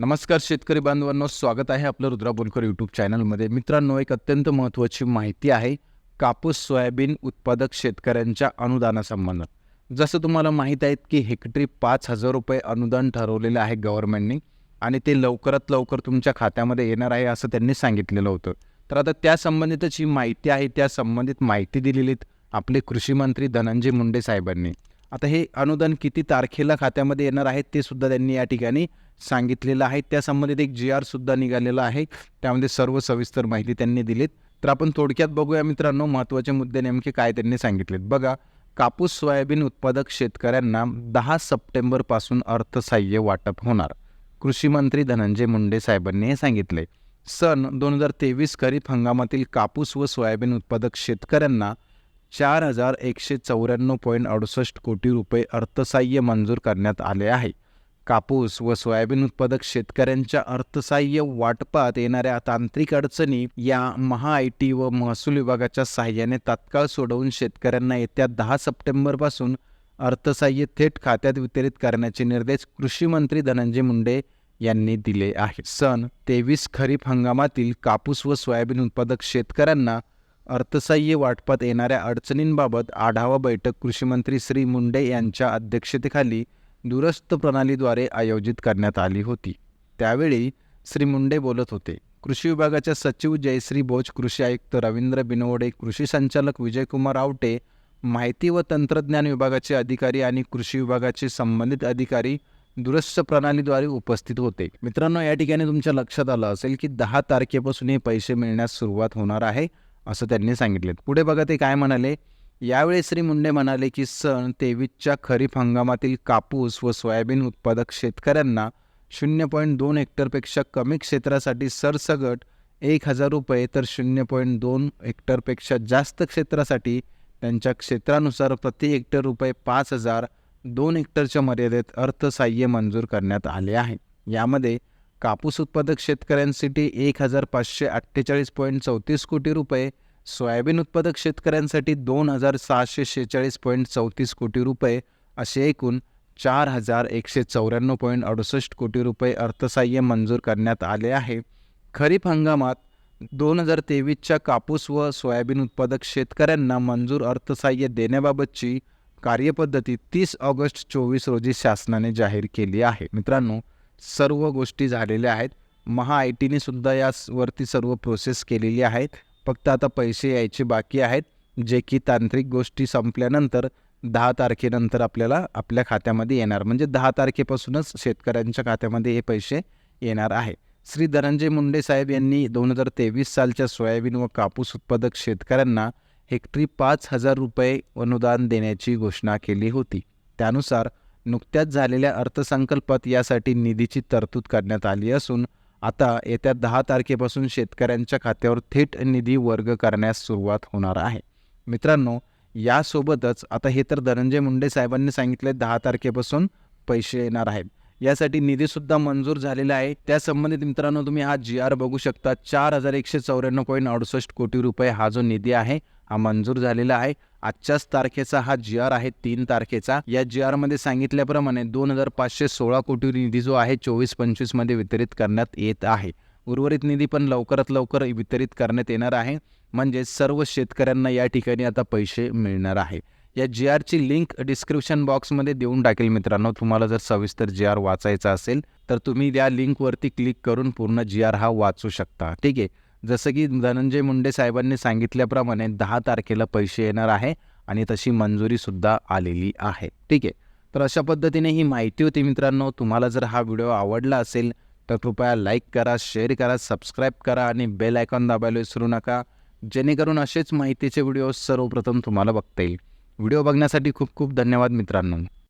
नमस्कार शेतकरी बांधवांनो स्वागत आहे आपलं रुद्रा बोलकर यूट्यूब चॅनलमध्ये मित्रांनो एक अत्यंत महत्त्वाची माहिती आहे कापूस सोयाबीन उत्पादक शेतकऱ्यांच्या अनुदानासंबंधात जसं तुम्हाला माहीत आहे की हेक्टरी पाच हजार रुपये अनुदान ठरवलेलं आहे गव्हर्नमेंटने आणि ते लवकरात लवकर तुमच्या खात्यामध्ये येणार आहे असं त्यांनी सांगितलेलं होतं. तर आता त्यासंबंधितच ही माहिती आहे त्या संबंधित माहिती दिलेली आपले कृषी मंत्री धनंजय मुंडे साहेबांनी. आता हे अनुदान किती तारखेला खात्यामध्ये येणार आहे ते सुद्धा त्यांनी या ठिकाणी सांगितलेलं आहे. त्या संबंधित एक जी आरसुद्धा निघालेला आहे. त्यामध्ये सर्व सविस्तर माहिती त्यांनी दिलीत. तर आपण थोडक्यात बघूया मित्रांनो महत्त्वाचे मुद्दे नेमके काय त्यांनी सांगितलेत. बघा कापूस सोयाबीन उत्पादक शेतकऱ्यांना दहा सप्टेंबरपासून अर्थसहाय्य वाटप होणार. कृषी मंत्री धनंजय मुंडे साहेबांनी हे सांगितले. सन दोन हजार तेवीस खरीप हंगामातील कापूस व सोयाबीन उत्पादक शेतकऱ्यांना चार हजार एकशे चौऱ्याण्णव पॉईंट अडुसष्ट कोटी रुपये अर्थसहाय्य मंजूर करण्यात आले आहे. कापूस व सोयाबीन उत्पादक शेतकऱ्यांच्या अर्थसहाय्य वाटपात येणाऱ्या तांत्रिक अडचणी या महा आय टी व महसूल विभागाच्या सहाय्याने तात्काळ सोडवून शेतकऱ्यांना येत्या दहा सप्टेंबरपासून अर्थसहाय्य थेट खात्यात वितरित करण्याचे निर्देश कृषी मंत्री धनंजय मुंडे यांनी दिले आहे सन तेवीस खरीप हंगामातील कापूस व सोयाबीन उत्पादक शेतकऱ्यांना अर्थसाह्य वाटपात येणाऱ्या अडचणींबाबत आढावा बैठक कृषीमंत्री श्री मुंडे यांच्या अध्यक्षतेखाली दूरस्थ प्रणालीद्वारे आयोजित करण्यात आली होती. त्यावेळी श्री मुंडे बोलत होते. कृषी विभागाच्या सचिव जयश्री बोज कृषी आयुक्त रवींद्र बिनवडे कृषी संचालक विजयकुमार आवटे माहिती व तंत्रज्ञान विभागाचे अधिकारी आणि कृषी विभागाचे संबंधित अधिकारी दूरस्थ प्रणालीद्वारे उपस्थित होते. मित्रांनो या ठिकाणी तुमच्या लक्षात आलं असेल की दहा तारखेपासून हे पैसे मिळण्यास सुरुवात होणार आहे. असं त्यांनी सांगितले. पुढे बघा ते काय म्हणाले? यावेळी श्री मुंडे म्हणाले की सन तेवीसच्या खरीप हंगामातील कापूस व सोयाबीन उत्पादक शेतकऱ्यांना शून्य पॉईंट दोन हेक्टरपेक्षा कमी क्षेत्रासाठी सरसगट एक हजार रुपये तर शून्य पॉईंट दोन हेक्टरपेक्षा जास्त क्षेत्रासाठी त्यांच्या क्षेत्रानुसार प्रति हेक्टर रुपये पाच हजार दोन हेक्टरच्या मर्यादेत अर्थसहाय्य मंजूर करण्यात आले आहे. यामध्ये कापूस उत्पादक शेतकऱ्यांसाठी एक हजार पाचशे अठ्ठेचाळीस पॉईंट चौतीस कोटी रुपये सोयाबीन उत्पादक शेतकऱ्यांसाठी दोन हजार सहाशे शेहेचाळीस पॉईंट चौतीस कोटी रुपये असे एकूण चार हजार एकशे चौऱ्याण्णव पॉईंट अडुसष्ट कोटी रुपये अर्थसहाय्य मंजूर करण्यात आले आहे. खरीप हंगामात दोन हजार तेवीसच्या कापूस व सोयाबीन उत्पादक शेतकऱ्यांना मंजूर अर्थसहाय्य देण्याबाबतची कार्यपद्धती तीस ऑगस्ट चोवीस रोजी शासनाने जाहीर केली आहे. मित्रांनो सर्व गोष्टी झालेल्या आहेत. महा आय टीने सुद्धा यावरती सर्व प्रोसेस केलेली आहेत. फक्त आता पैसे यायचे बाकी आहेत जे की तांत्रिक गोष्टी संपल्यानंतर दहा तारखेनंतर आपल्याला आपल्या खात्यामध्ये येणार. म्हणजे दहा तारखेपासूनच शेतकऱ्यांच्या खात्यामध्ये हे पैसे येणार आहे. श्री धनंजय मुंडे साहेब यांनी दोन हजार तेवीस सालच्या सोयाबीन व कापूस उत्पादक शेतकऱ्यांना हेक्टरी पाच हजार रुपये अनुदान देण्याची घोषणा केली होती. त्यानुसार नुकत्याच झालेल्या अर्थसंकल्पात यासाठी निधीची तरतूद करण्यात आली असून आता येत्या दहा तारखेपासून शेतकऱ्यांच्या खात्यावर थेट निधी वर्ग करण्यास सुरुवात होणार आहे. मित्रांनो यासोबतच आता हे तर धनंजय मुंडे साहेबांनी सांगितले दहा तारखेपासून पैसे येणार आहेत. यासाठी निधीसुद्धा मंजूर झालेला आहे. त्या संबंधित मित्रांनो तुम्ही हा जी आर बघू शकता. चार हजार एकशे चौऱ्याण्णव पॉईंट अडुसष्ट कोटी रुपये हा जो निधी आहे हा मंजूर झालेला आहे. आजच्याच तारखेचा हा जी आर आहे तीन तारखेचा. या जी आरमध्ये सांगितल्याप्रमाणे दोन हजार पाचशे सोळा कोटी निधी जो आहे चोवीस पंचवीसमध्ये वितरित करण्यात येत आहे. उर्वरित निधी पण लवकरात लवकर वितरित करण्यात येणार आहे. म्हणजे सर्व शेतकऱ्यांना या ठिकाणी आता पैसे मिळणार आहे. या जी आरची लिंक डिस्क्रिप्शन बॉक्समध्ये देऊन टाकेल मित्रांनो. तुम्हाला जर सविस्तर जी आर वाचायचा असेल तर तुम्ही या लिंकवरती क्लिक करून पूर्ण जी आर हा वाचू शकता. ठीक आहे? जसं की धनंजय मुंडे साहेबांनी सांगितल्याप्रमाणे दहा तारखेला पैसे येणार आहे आणि तशी मंजुरीसुद्धा आलेली आहे. ठीक आहे? तर अशा पद्धतीने ही माहिती होती मित्रांनो. तुम्हाला जर हा व्हिडिओ आवडला असेल तर कृपया लाईक करा शेअर करा सबस्क्राईब करा आणि बेल आयकॉन दाबायला विसरू नका. जेणेकरून असेच माहितीचे व्हिडिओ सर्वप्रथम तुम्हाला बघता येईल. व्हिडिओ बघण्यासाठी खूप खूप धन्यवाद मित्रांनो.